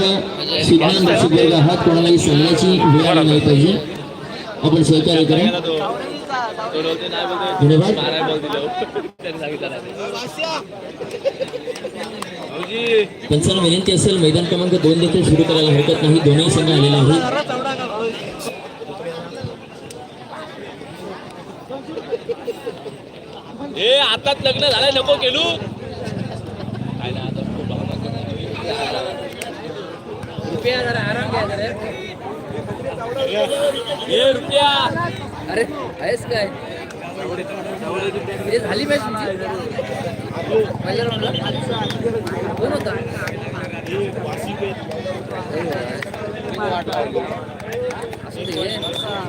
किंवा सुज्ञान रसिक हात कोणालाही सांगण्याची वेळ आली नाही पाहिजे. आपण सहकार्य करा. धन्यवाद. पंचांना विनंती असेल मैदान क्रमांक दोन देखील सुरू करायला हरकत नाही. दोन्ही संघ आलेले आहे हे आताच लग्न झालंय नको केलू. काय ना आता भावना रुपया जरा आराम घ्या जरा. हे रुपया. अरे आहेस काय? हे झाली पाहिजे तुमची? कोण होता?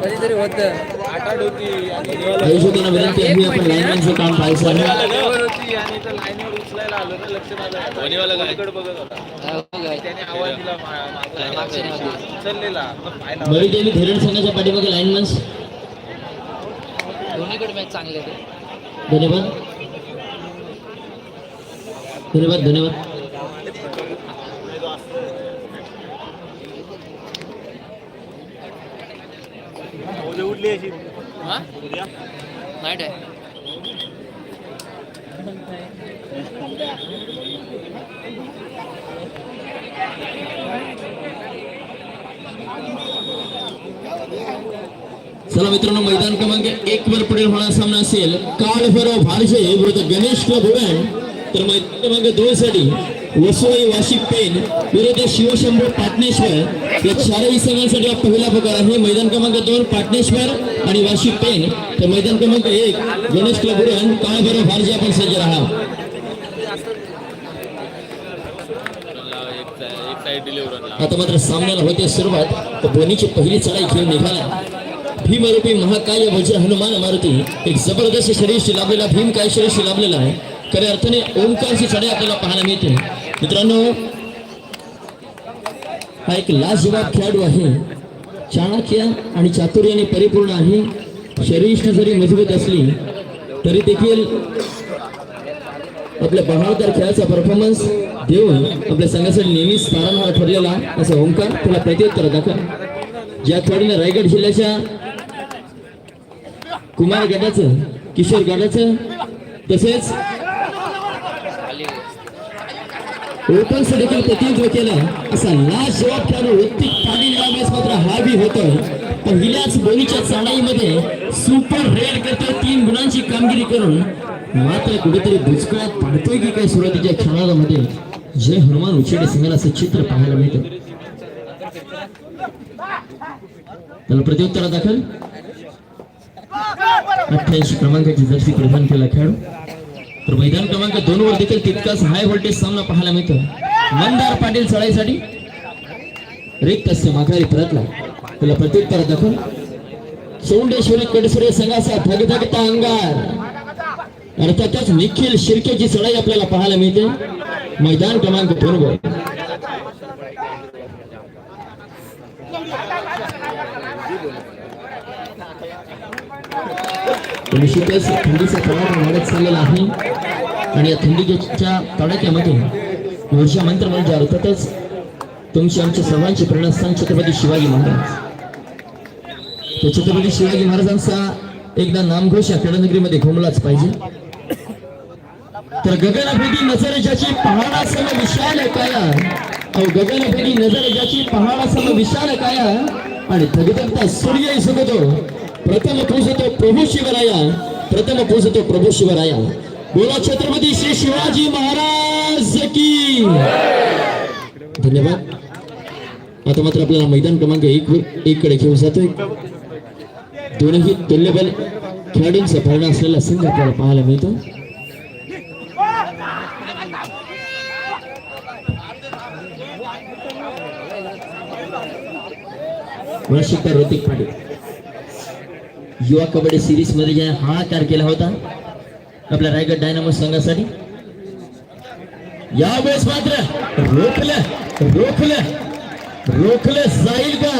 कधीतरी होतं. आठ आठ होती आणि आयुष्यातना विनंती आहे आपण लाईनमॅनचं काम पाहायचं आहे. जवळ होती आणि त्या लाईनीवर उचलायला आलो ना लक्ष माझं वणीवाला गायकडे बघत होता त्याने आवाज दिला मा- मागचा. उचललेला मग पाहिला बरी देवी धरण संघाच्या पाठीमागे लाईनमॅन्स दोन्हीकडे मॅच चांगले होते धन्यवाद धन्यवाद. धन्यवाद हा? नाईट आहे चला मित्रांनो मैदान क्रमांक एक वर पुढील होणारा सामना असेल. काळ भैरव भारजे विरुद्ध गणेश क्लब उरण तर मैदान क्रमांक दोन साठी वसोई वाशिक पेन विरुद्ध शिवशंभू पाटणेश्वर. या चारही संघांसाठी हा पहिला प्रकार आहे. मैदान क्रमांक दोन पाटणेश्वर आणि वाशिक पेन तर मैदान क्रमांक एक गणेश क्लब उरण काळ भैरव आपण सज्ज राहा आता मात्र सामन्याला होते सुरुवात. तर बोनीची पहिली चढाई घेऊन निघाला. भीमरूपी महाकाय वज्र हनुमान मारुती. एक जबरदस्त शरीरशी लाभलेला भीम काय शरीरशी लाभलेला आहे. खऱ्या अर्थाने ओंकारची चढाई आपल्याला पाहायला मिळते. मित्रांनो हा एक लाजवाब खेळाडू आहे. चाणक्य आणि चातुर्याने परिपूर्ण आहे. शरीर जरी मजबूत असली तरी देखील आपल्या बहारदार खेळाचा परफॉर्मन्स देऊन आपल्या संघासाठी नेहमीच तारणहार ठरलेला असा ओंकार त्याला प्रत्युत्तर दाखल ज्या खेळाडूने रायगड जिल्ह्याच्या कुमार गटाचं किशोर गटाचं तसेच ओपनचं देखील प्रतिनिधित्व केलं. असा लाजवाब खेळाडू ऋतिक पाटील यावेळेस मात्र हावी होतोय पहिल्याच बोलीच्या चढाईमध्ये सुपर रेड करतो तीन गुणांची कामगिरी करून. मात्र कुठेतरी दुष्काळात पडतोय की काय सुरुवातीच्या खेळामध्ये जय हनुमान उचेडे संघाला असं चित्र पाहायला मिळतं. त्याला प्रत्युत्तरा दाखल. अठ्ठ्याऐंशी क्रमांकाची जर्सी प्रदान केला खेळाडू. तर मैदान क्रमांक दोन वर देखील तितकाच हाय व्होल्टेज सामना पाहायला मिळतो मंदार पाटील चढाईसाठी रिक्त असते माघारी परतला. तुला प्रत्युत्तर दाखवून सोंडेश्वरी कडसुरे संघाचा धगधगता अंगार. अर्थातच निखिल शिर्केची चढाई आपल्याला पाहायला मिळते. मैदान क्रमांक दोन वर. निश्चितच थंडीचा तडाखा वाढत चाललेला आहे. आणि या थंडीच्या तडाख्यामध्ये ऊर्जा मंत्र म्हणजे अर्थातच तुमचे आमच्या सर्वांचे प्रेरणास्थान छत्रपती शिवाजी महाराज. तर छत्रपती शिवाजी महाराजांचा एकदा नामघोष या क्रीडानगरीमध्ये घुमलाच पाहिजे. तर गगनभेदी नजर ज्याची पहाडासम विशाल काया. अहो गगनभेदी नजर ज्याची पहाडासम विशाल काया. आणि धगधगता सूर्य सुगतो प्रथम पूजतो प्रभू शिवराया प्रथम पूजतो प्रभू शिवराया. बोला छत्रपती श्री शिवाजी महाराज की. धन्यवाद. आता मात्र आपल्याला मैदान क्रमांक एक एक कडे घेऊन जातोय. दोनही तुल्यबल खेळाडूंचा भरणा असलेला संघ आपल्याला पाहायला मिळतो. ऋतिक पाटील. युवा कबड्डी सिरीजमध्ये ज्याने हाहाकार केला होता आपल्या रायगड डायनामो संघासाठी. यावेळेस मात्र रोखलं रोखलं रोखलं जाईल का?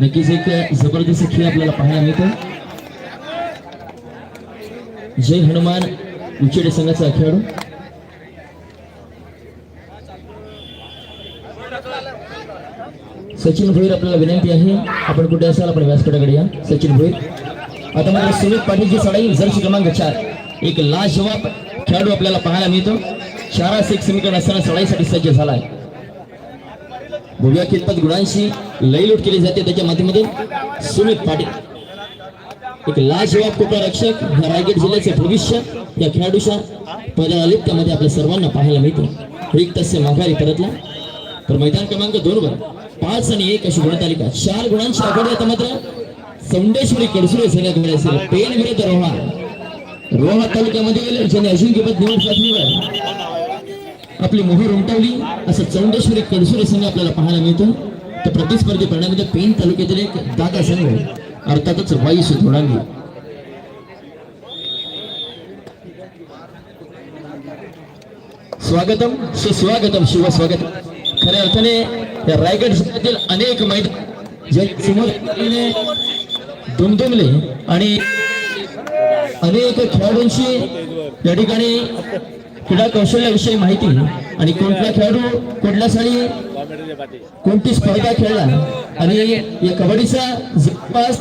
नक्कीच एक ज़बरदस्त आपल्याला पाहायला मिळतो जय हनुमान. उचेडे संघाचा खेळाडू सचिन भोईर आपल्याला विनंती आहे. आपण कुठे असाल आपण व्यासपीठाकडे या. सचिन भोईर आता मात्र सुमित पाटीलची सडाई जर्सी क्रमांक चार. एक लाजवाब खेळाडू आपल्याला पाहायला मिळतो. चारास एक समीकरण असताना सडाईसाठी सज्ज झालाय. बघूया कितपत गुणांशी लयलूट केली जाते त्याच्या माध्यमातून सुमित पाटील. एक लाजवाब कोपरा रक्षक ह्या रायगड जिल्ह्याचे भविष्य. या खेळाडूच्या पदालिप्त्यामध्ये आपल्या सर्वांना पाहायला मिळतो. रिक्त तस्य माघारी परतला. तर मैदान क्रमांक दोन वर पाच आणि एक अशी गुणतालिका. चार गुणांची आघाडी आता मात्र सौंडेश्वरी कडसुरे सैन्याकडे असेल पेन विरुद्ध रोहा. रोहा तालुक्यामध्ये गेले. ज्यांनी अजिंक्यपद निवड साधलीवर आपली मोहर उमटवली असं चौंडेश्वरी कडसुरे संघ आपल्याला पाहायला मिळतो. तर प्रतिस्पर्धी करण्यामध्ये म्हणजे पेन तालुक्यातील एक दादा संघ. अर्थातच वाईस सुधोडांगी स्वागतम सुस्वागतम शिव स्वागत खऱ्या अर्थाने या रायगड जिल्ह्यातील अनेक मैदान जे दुमदुमले आणि अनेक खेळाडूंची या ठिकाणी क्रीडा कौशल्याविषयी माहिती आणि कोणत्या खेळाडू कुठल्या साली कोणती स्पर्धा खेळला आणि या कबड्डीचा जवळपास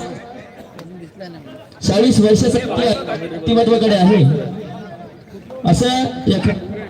चाळीस वर्षाचा व्यक्तिमत्वाकडे आहे. असं या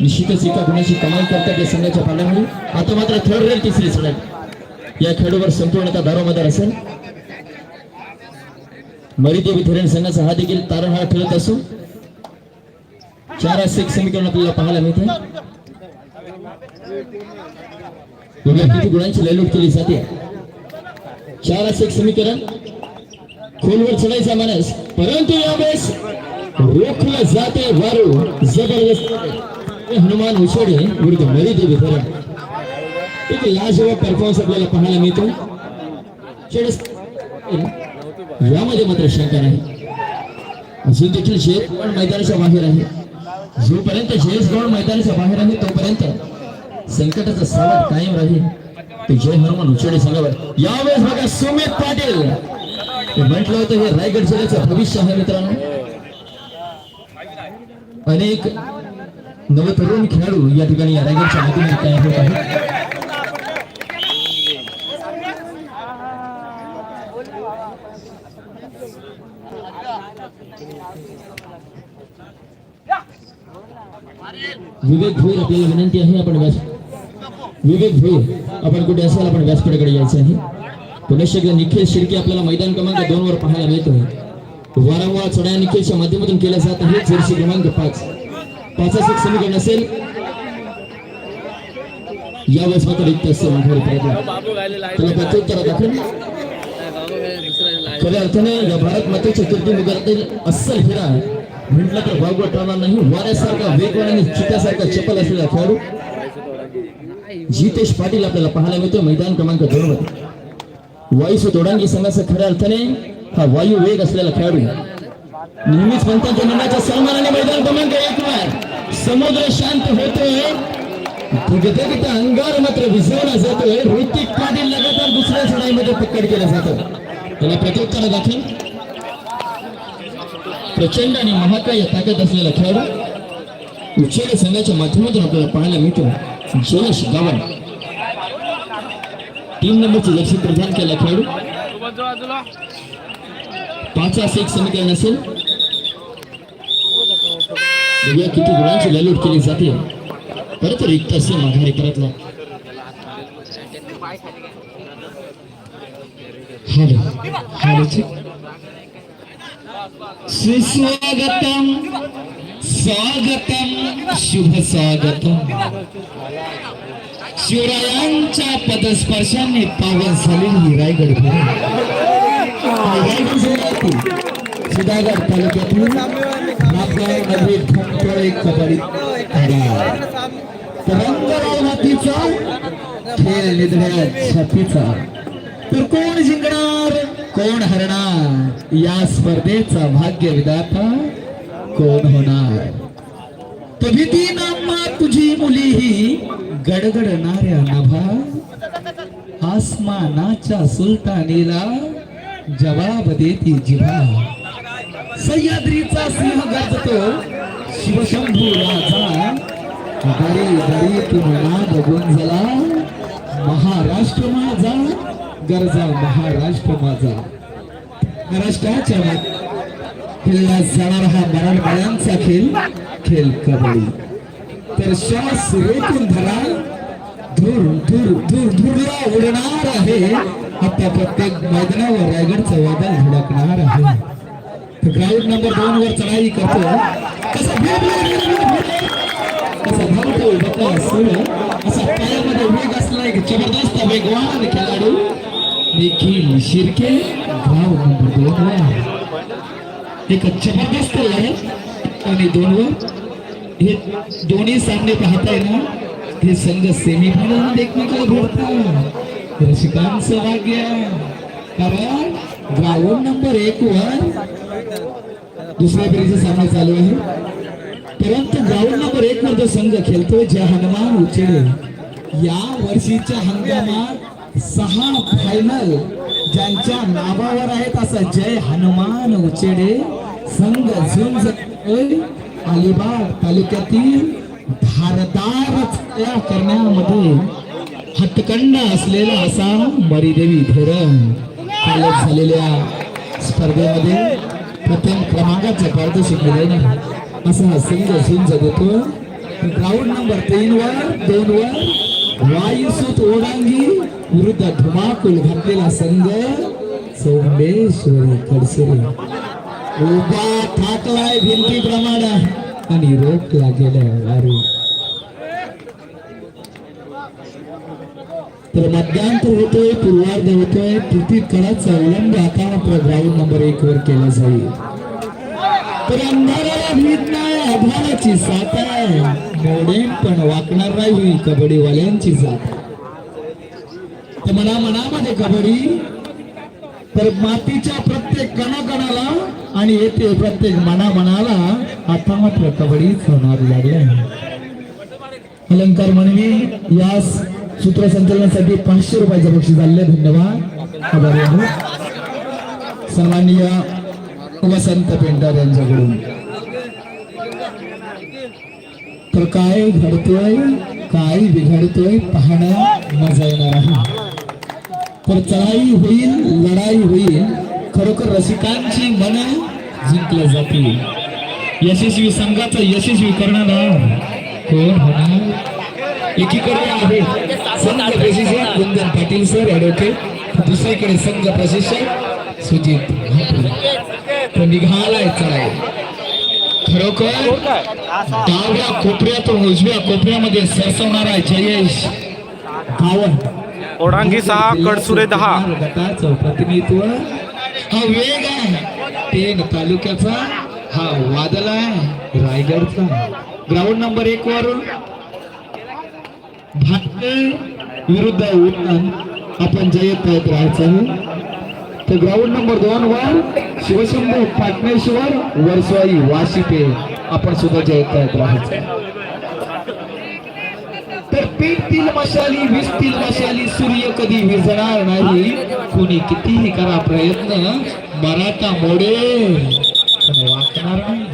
निश्चितच एका गुणाची कमाई करतात या संघाच्या पाल्यामुळे आता मात्र थर्ड रेल तिसरी सडक या खेळाडूवर संपूर्णतः दारोमदार असेल. मरिदेवी धरण संघाचा हा देखील तारणहार खेळत असून चार असे एक समीकरण आपल्याला पाहायला मिळते किती गुणांची लयलूट केली जाते. चार असे एक समीकरण. खोलवर चढायचा माणस परंतु यावेळेस रोखलं जाते वारू. जबरदस्त. हनुमान उछोडे विरुद्ध मरिदेवी धरण इथे याशिवाय परफॉर्मन्स आपल्याला पाहायला मिळतो. यामध्ये मात्र शंका नाही. अजून देखील शेत गौड मैदानाच्या बाहेर आहे. जोपर्यंत जयेश गौड मैदानाच्या बाहेर आहे तोपर्यंत संकटाचा सावट कायम राहील. ते जय हनुमान उचेडे संघावर यावेळेस बघा सुमित पाटील. म्हटलं होतं हे रायगड जिल्ह्याचं भविष्य आहे मित्रांनो. अनेक नवतरुण खेळाडू या ठिकाणी या रायगडच्या तयार होत आहेत. विवेक भोईर आपल्याला विनंती आहे आपण व्यास विवेक भोईर आपण कुठे असाल आपण व्यासपीठाकडे यायचं आहे. पुनश्च एकदा निखिल शिर्के आपल्याला मैदान क्रमांक दोन वर पाहायला मिळतोय. वारंवार चढाया निखिलच्या माध्यमातून केल्या जात आहे. जर्सी क्रमांक पाच. एक समीकरण असेल भारत मातेच्या कीर्ती मुगातील अस्सल हिरा वेगवान जितेश पाटील मैदान क्रमांक दोन वर वायू तोडांगी संघाचा खऱ्या अर्थाने हा वायू वेग असलेला खेळाडू. नेहमीच पंतांच्या मैदान क्रमांक एक समुद्र शांत होतोय. भगदगीत अंगार मात्र विझवला जातोय. ऋतिक पाटील लगातार दुसऱ्या चढाईमध्ये पकड केलं जातो. त्याला प्रत्युत्तर दाखल. प्रचंड आणि महाकाय ताकद असलेला खेळाडू. उच्चेर संघाच्या माध्यमातून आपल्याला पाहायला मिळतो. जयश गावण. तीन नंबरचे लक्ष प्रदान केला खेळाडू. बाजूला पाच एक समीकरण असेल म्हणजे बघूया किती गुणांची ललूट केली जाते? परत रिक्त असे माघारी परतला सुस्वागतम स्वागतम शुभ स्वागतम. शिवरायांच्या पदस्पर्शाने पावन झाली ही रायगड रायगड जिल्ह्यातील सुधागड तालुक्यातून मातीचा खेळ निधड्या छातीचा तर कोण जिंकणार कोण हरणार या स्पर्धेचा भाग्य विधाता कोण होणार तर भीती नामा तुझी मुली ही गडगडणाऱ्या नभा आसमानाच्या सुलतानीला जवाब देती जिभा सह्याद्रीचा सिंह गरजतो शिवशंभू राजा. दरी दरी तुम्हाला बघून झाला महाराष्ट्र माझा गरजा महाराष्ट्र माझा. महाराष्ट्राच्या खेळला जाणार हा मराठवाड्यांचा खेळ खेळ कबड्डी. तर श्वास रोखून धरा. धूर धूर धूर धुरला उडणार आहे. आता प्रत्येक मैदानावर रायगडचा वादळ धडकणार आहे. ग्राउंड नंबर दोन वर चढाई करतो कसा कसा धावतो असा पायामध्ये वेग असला एक जबरदस्त वेगवान खेळाडू. निखिल शिर्के ग्राउंड नंबर दोन वर. एक जबरदस्त लढत. आणि दोन वर. हे दोन्ही सामने पाहताय ना हे संघ सेमीफायनलमध्ये एकमेकाला भेटतात रसिकांचं भाग्य कारण ग्राउंड नंबर एक वर दुसऱ्या फेरीचा सामना चालू आहे. परंतु ग्राउंड नंबर एक वर जो संघ खेळतोय जय हनुमान उचेडे या वर्षीच्या हंगामात सहा फायनल ज्यांच्या नावावर आहेत असा जय हनुमान उचेडे संघ झुंज अलिबाग तालुक्यातील धारदार करण्यामध्ये हटकंड असलेला असा मरीदेवी धोरण. कालच झालेल्या स्पर्धेमध्ये प्रथम क्रमांकाचं पारितोषिक मिळवणे असा हा संघ झुंज देतो ग्राउंड नंबर तीन वर दोन वर वायुसूत ओढांगी विरुद्ध धुमाकूल घातलेला संघ सोमेश्वरी कडसरी उभा ठाकलाय भिंतीप्रमाणे आणि रोखला गेलाय वारू तर मध्यांतर होतोय पूर्वार्ध होतोय. कृती कडाचा अवलंब आता ग्राउंड नंबर एक वर केला जाईल. तर अंधाराला भीत नाही आधाराची साथ आहे. मोडेन पण वाकणार नाही कबड्डीवाल्यांची जात. तर मना मनामध्ये कबड्डी तर मातीच्या प्रत्येक कणाकणाला आणि येथे प्रत्येक मना मनाला आता मात्र कबड्डी होणार लागले अलंकार म्हणवी यास सूत्रसंचलनासाठी पाचशे रुपयाचं बक्षीस झाले धन्यवाद. आभारी आहोत. सन्माननीय वसंत पेंटर यांच्याकडून. तर काय घडतोय? काय बिघडतोय? पाहणं मजा येणार आहे. तर चढाई होईल लढाई होईल. खरोखर रसिकांची मन जिंकले जातील. यशस्वी संघाचं यशस्वी करणार कोण होणार हो एकीकडे आहे संघ प्रशिक्षक कुंदन पाटील सर ऍडव्होकेट दुसरीकडे संघ प्रशिक्षक सुजित. तो निघालाय चढाई. खरोखर डाव्या कोपऱ्यातून उजव्या कोपऱ्यामध्ये सरसवणार आहे जयेश ओढांगी सहा कडसुरे दहा. गटाचं प्रतिनिधित्व. हा वेग आहे. पेन तालुक्याचा हा वादळ आहे. रायगडचा. ग्राउंड नंबर एक वर भाटे विरुद्ध उत्तम आपण जयत पाहत राहायचं तर ग्राउंड नंबर दोन वर शिवशंभू पाटणेश्वर वरसवाई वाशिपे. आपण सुद्धा जयत पाहत राहायचं तर पेटतील मशाली विजतील मशाली सूर्य कधी विजणार नाही? कुणी कितीही करा प्रयत्न मराठा मोडे. वाकणार नाही?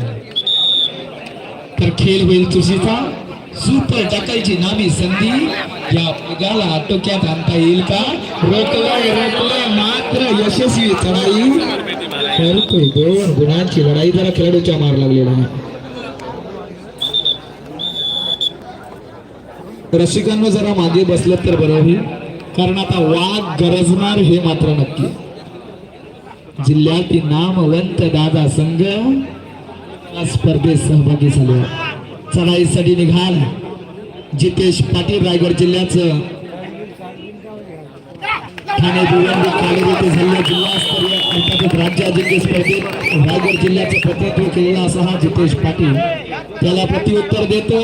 तर खेळ होईल चुशीचा. सुपर टाकायची नामी संधी. या जगाला आटोक्यात आणता येईल का? रोखलंय रोखलंय मात्र यशस्वी चढाई. करतोय दोन गुणांची लढाई जरा खेळाडूच्या मार लागलेला रसिकांना जरा मागे बसलं तर बरं होईल. कारण आता वाद गरजणार हे मात्र नक्की. जिल्ह्यातील नामवंत दादा संघ स्पर्धेत सहभागी झाले. चढाईसाठी निघाल. जितेश पाटील रायगड जिल्ह्याचं. ठाणे भिवंडी काळोख येथे झालेल्या जिल्हास्तरीय अर्थातच राज्य अजिंक्य स्पर्धेत रायगड जिल्ह्याचं प्रतिनिधित्व केलेला असा हा जितेश पाटील त्याला प्रत्युत्तर देतो.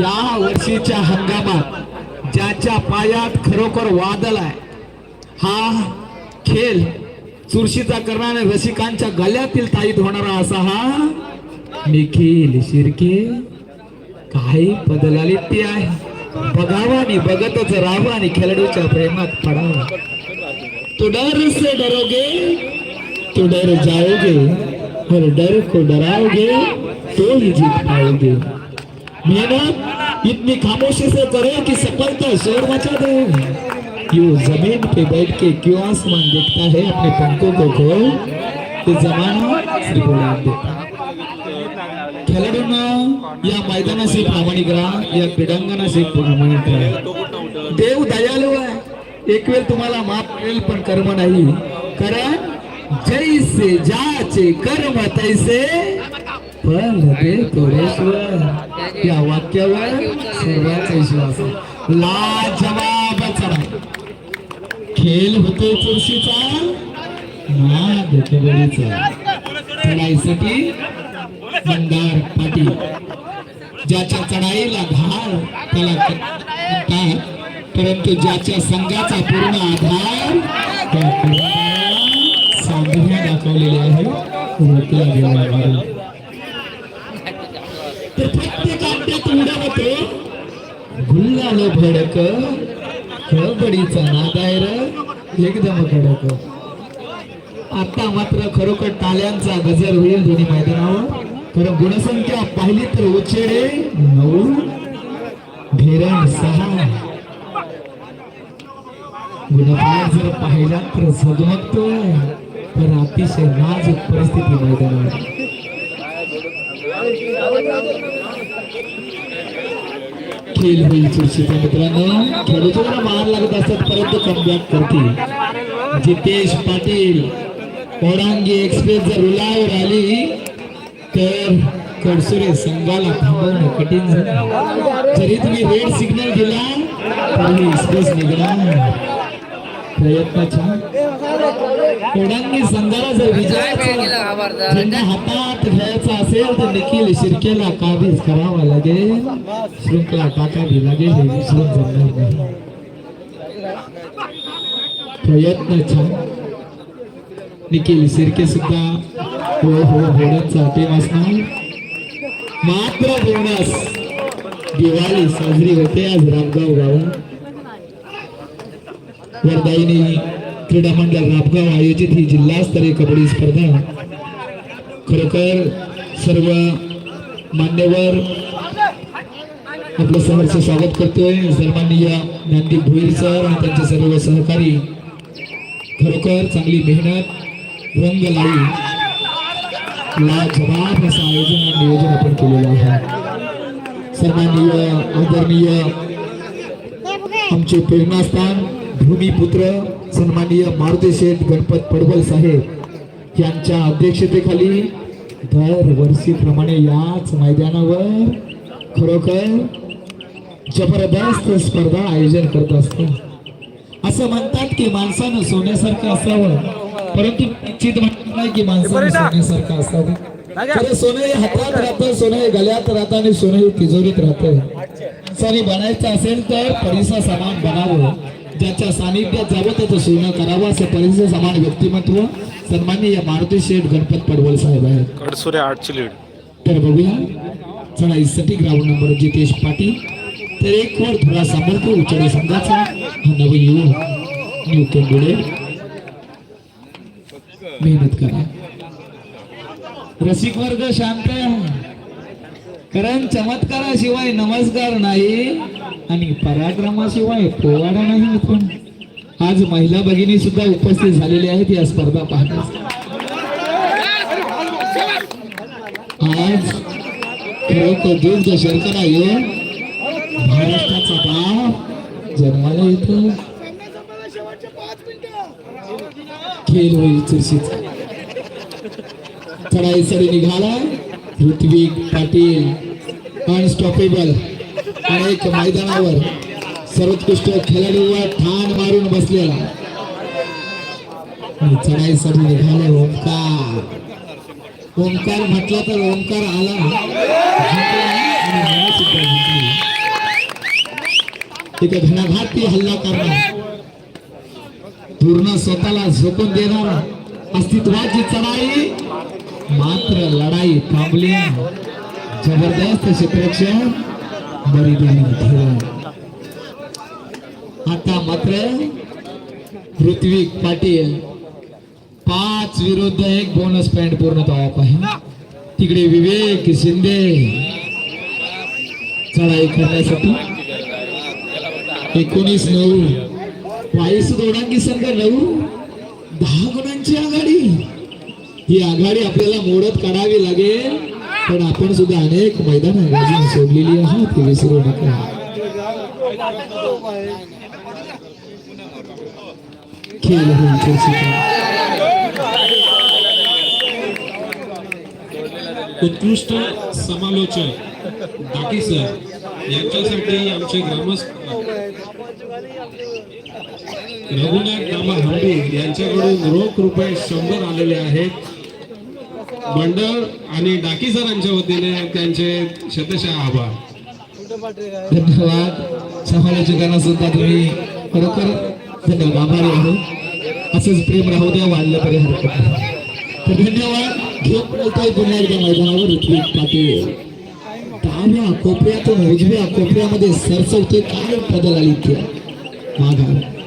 या वर्षीच्या हंगामात ज्याच्या पायात खरोखर वादल आहे हा खेळ चुरशीचा करणाऱ्या रसिकांच्या गल्यातील ताईत होणारा असा हा निखिल शिर्के. काही बदलाले ते आहे. बघावा आणि बघतच राहावं आणि खेळाडूच्या प्रेमात पडावा. तो डर से डरोगे तो डर जाओगे. और डर को डराओगे तो ही जीत पाओगे. मेहनत इतनी खामोशी से करो कि सफलता शोर मचा दे. यो जमीन पे बैठ के क्यों आसमान देखता है? अपने पंखों को खोल. तो जमाना सिर्फ उड़ान देता खेळाडूंना या मैदानाशी प्रामाणिक राहा या क्रीडांगणाशी प्रामाणिक राहा देव दयालू आहे. एक वेळ तुम्हाला माफ करेल पण कर्म नाही. कारण जैसे जाचे कर्म तैसे फल दे तोरेश्वर या वाक्यावर सर्वांचा विश्वास आहे. लाजवाब खेळ होतो चुरशीचा नाद कबड्डीचा खेळायसाठी मंदार पाटील ज्याच्या चढाईला धाव त्याला म्हणतात परंतु ज्याच्या संघाचा पूर्ण आधार त्या दाखवलेली आहे. रोकला गेला तर प्रत्येक अड्ड्यात उडवतो गुल्लाल भडक खळबडीचा नादायर एकदम कडक आता मात्र खरोखर टाळ्यांचा गजर होईल दोन्ही मैदानावर. तर गुणसंख्या पाहिली तर उचेडे नऊ भेरण सहा. गुणफळ जर पाहिला तर झगमगतोय तर अतिशय नाजूक परिस्थिती मैदानावर. खेळ होईल चुरशीचा मित्रांनो. खेळूच्या मार लागत असतात परंतु कमबॅक करते जितेश पाटील ओढांगी एक्सप्रेस जर रुलावर आली तर कडसुरे संघाला थांबवणं कठीण झालं. जरी तुम्ही रेड सिग्नल दिला. तरी एक्सप्रेस निघणार प्रयत्नाच्या ओढांगी संघाला जर विजयाचा झेंडा हातात घ्यायचा असेल तर देखील शिरकेला काबीज करावा लागेल. शृंखला टाकावी लागेल हे विसरून जमणार नाही. प्रयत्न छान निखिल शिर्के सुद्धा हो, हो, हो, बोनसचा टीम असणार. मात्र बोनस. दिवाळी साजरी होते आज रामगाव गावात. क्रीडा मंडळ रामगाव आयोजित ही जिल्हास्तरीय कबड्डी स्पर्धा. खरोखर सर्व मान्यवर आपलं सहर्ष स्वागत करतोय. सन्माननीय ज्ञानदीप भोईर सर आणि त्यांचे सर्व सहकारी. खरोखर चांगली मेहनत रंग लाई लाजवाब असं आयोजन आणि नियोजन आपण केलेलं आहे सन्माननीय आदरणीय आमचे प्रेरणास्थान भूमिपुत्र सन्माननीय मारुती शेठ गणपत पडवल साहेब यांच्या अध्यक्षतेखाली दरवर्षीप्रमाणे याच मैदानावर खरोखर जबरदस्त स्पर्धा आयोजन करत असतात. असं म्हणतात की माणसानं सोन्यासारखं असावं. परंतु निश्चित म्हणत नाही की माणसानं सोन्यासारखं असावं खरं सोनं हे हातात राहतं सोनं हे गळ्यात राहतं आणि सोनं हे तिजोरीत राहतं. माणसाने बनायचं असेल तर परिसर समान बनावं. ज्याच्या सानिध्यात जावं त्याचं सोनं करावं असं परिसर समान व्यक्तिमत्व सन्माननीय मारुती शेठ गणपत पडवल साहेब आहेत. कडसुरे आठची लीड. तर बघूया. चला इसाठी ग्राउंड नंबर जितेश पाटील. तर एक वर थोडा सामर्थ्य उच्चारी संघाचा. हा नवयुवक. न्यू केंबुडे मेहनत करा. रसिक वर्ग शांत आहे. हो. कारण चमत्काराशिवाय नमस्कार नाही आणि पराक्रमाशिवाय पोवाडा नाही पण आज महिला भगिनी सुद्धा उपस्थित झालेली आहेत या स्पर्धा पाहण्यास आज खरोखर दुग्ध शर्करा येऊन महाराष्ट्राचा बाप जन्माला येतो. खेळ होईल चुरशीचा चढाईसाठी निघाला. ऋत्विक पाटील अनस्टॉपेबल अनेक मैदानावर सर्वोत्कृष्ट खेळाडूवर ठाण मारून बसलेला. आणि चढाईसाठी निघाले. ओंकार. ओंकार म्हटला तर ओंकार आला. जिंकला आणि मला सुद्धा तिथे घणाघाती हल्ला करणार. पूर्ण स्वतःला झोपून देणारा अस्तित्वाची चढाई मात्र लढाई थांबली जबरदस्त क्षेत्ररक्षण बरी आता मात्र ऋत्विक पाटील पाच विरुद्ध एक बोनस पॉइंट पूर्ण तवाप आहे तिकडे विवेक शिंदे चढाई करण्यासाठी एकोणीस नऊ. वाईस दोडांगी संघ नऊ दहा गुणांची आघाडी. ही आघाडी आपल्याला मोडत काढावी लागेल. पण आपण सुद्धा अनेक मैदान आघाडी सोडलेली आहात ती विसरू नका खेळ उत्कृष्ट समालोचक. डाकी सर यांच्यासाठी आमचे ग्रामस्थ रघुनाथ दामा हंबी यांच्याकडून रोख रुपये शंभर आलेले आहेत. मंडळ आणि डाकी सरांच्या वतीने त्यांचे शतशः आभार. धन्यवाद. समालोचकांना सुद्धा तुम्ही खरोखर धन्यवाद आभारी आहोत. असंच प्रेम राहू द्या वाढलं तरी हरकत नाही तर धन्यवाद. घेऊन बोलतोय पुन्हा एकदा मैदानावर ऋत्विक पाटील. डाव्या कोपऱ्यातून उजव्या कोपऱ्यामध्ये सरसवते काय बदल आली ते माघार.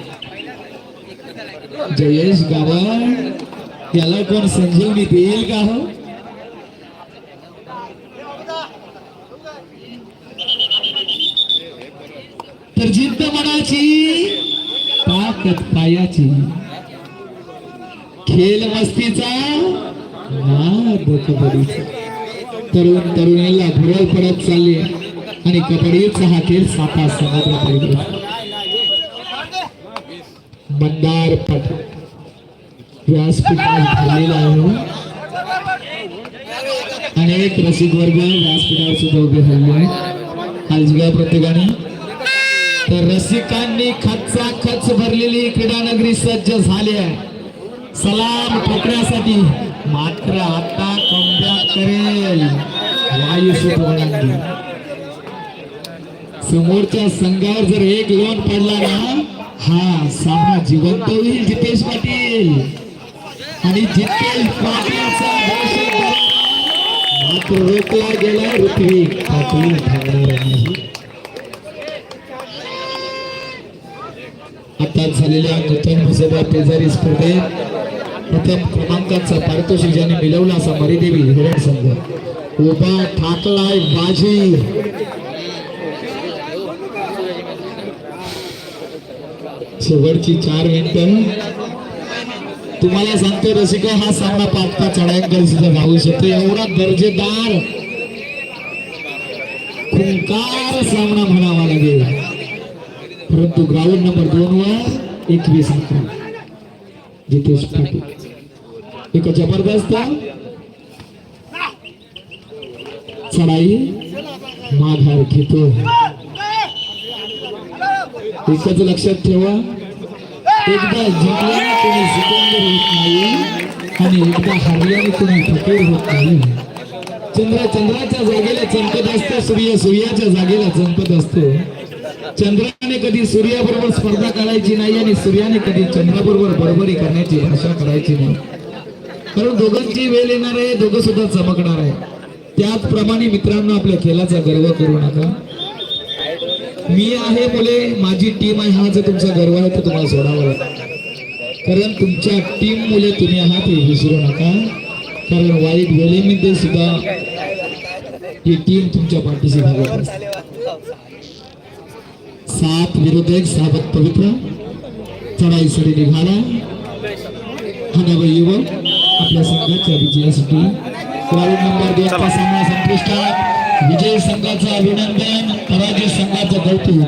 जयेश गावड याला कोण संजीवनी देईल का हो? तर जिद्द मनाची ताकद पायाची. खेल मस्तीचा नाद कबड्डीचा. तरुण तरुणीला भुरळ पडत चालली आणि कबड्डीचा हा खेळ साता समुद्र मंदार पट व्यासपीठावर झालेला आहे. अनेक रसिक वर्ग व्यासपीठावर सुद्धा उभे झालेले आहेत. काळजी घ्या प्रत्येकाने. तर रसिकांनी खचा खच भरलेली क्रीडा नगरी सज्ज झाली आहे. सलाम ठोकण्यासाठी मात्र आता कमबॅक करेल. वायुषी समोरच्या संघावर जर एक लोन पडला ना हा सामना जिवंत होईल जितेश पाटील. आणि जितेश पाटीलचा मात्र रोखला गेला ऋत्विक. पाटील थांबणार नाही आता झालेल्या नूतन भुसोबा पेजारी स्पर्धेत प्रथम क्रमांकाचा पारितोषिक ज्याने मिळवला असा मरीदेवी हिरण संघ. उभा ठाकलाय बाजी शेवटची चार मिनिटं तुम्हाला सांगतो रसिका हा सामना पाच चढायकर सुद्धा राहू शकतो. एवढा दर्जेदार खुंकार सामना म्हणावा लागेल. परंतु ग्राउंड नंबर दोन वर एकवीस अकरा. जितेश पाटील. एक जबरदस्त चढाई माघार घेतो. एकच लक्षात ठेवा. एकदा जिंकल्याने कोणी सिकंदर होत नाही आणि एकदा हरल्याने कोणी फकीर होत नाही. चंद्र चंद्राच्या जागेला चमकत असतो सूर्य सूर्याच्या जागेला चमकत असतो. चंद्राने कधी सूर्याबरोबर स्पर्धा करायची नाही आणि सूर्याने कधी चंद्राबरोबर बरोबरी करण्याची आशा करायची नाही. कारण दोघांची वेळ येणार आहे दोघं सुद्धा चमकणार आहे. त्याचप्रमाणे मित्रांनो आपल्या खेळाचा गर्व करू नका. मी आहे मुले माझी टीम आहे हा जर तुमचा गर्व आहे तर तुम्हाला सोडावा लागेल. कारण तुमच्या टीम मुले तुम्ही आहात हे विसरू नका. कारण वाईट वेळेमध्ये सुद्धा ही टीम तुमच्या पाठीशी धावत असते. सात विरुद्ध एक साबत पवित्र. चढाईसाठी निघाला. हा नव युवक. आपल्या संघाच्या विजयासाठी. वाईट नंबर दोन सामना संपुष्टात. विजय संघाचं अभिनंदन पराजय संघाचं कौतुक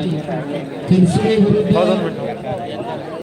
खरसुळे विरुद्ध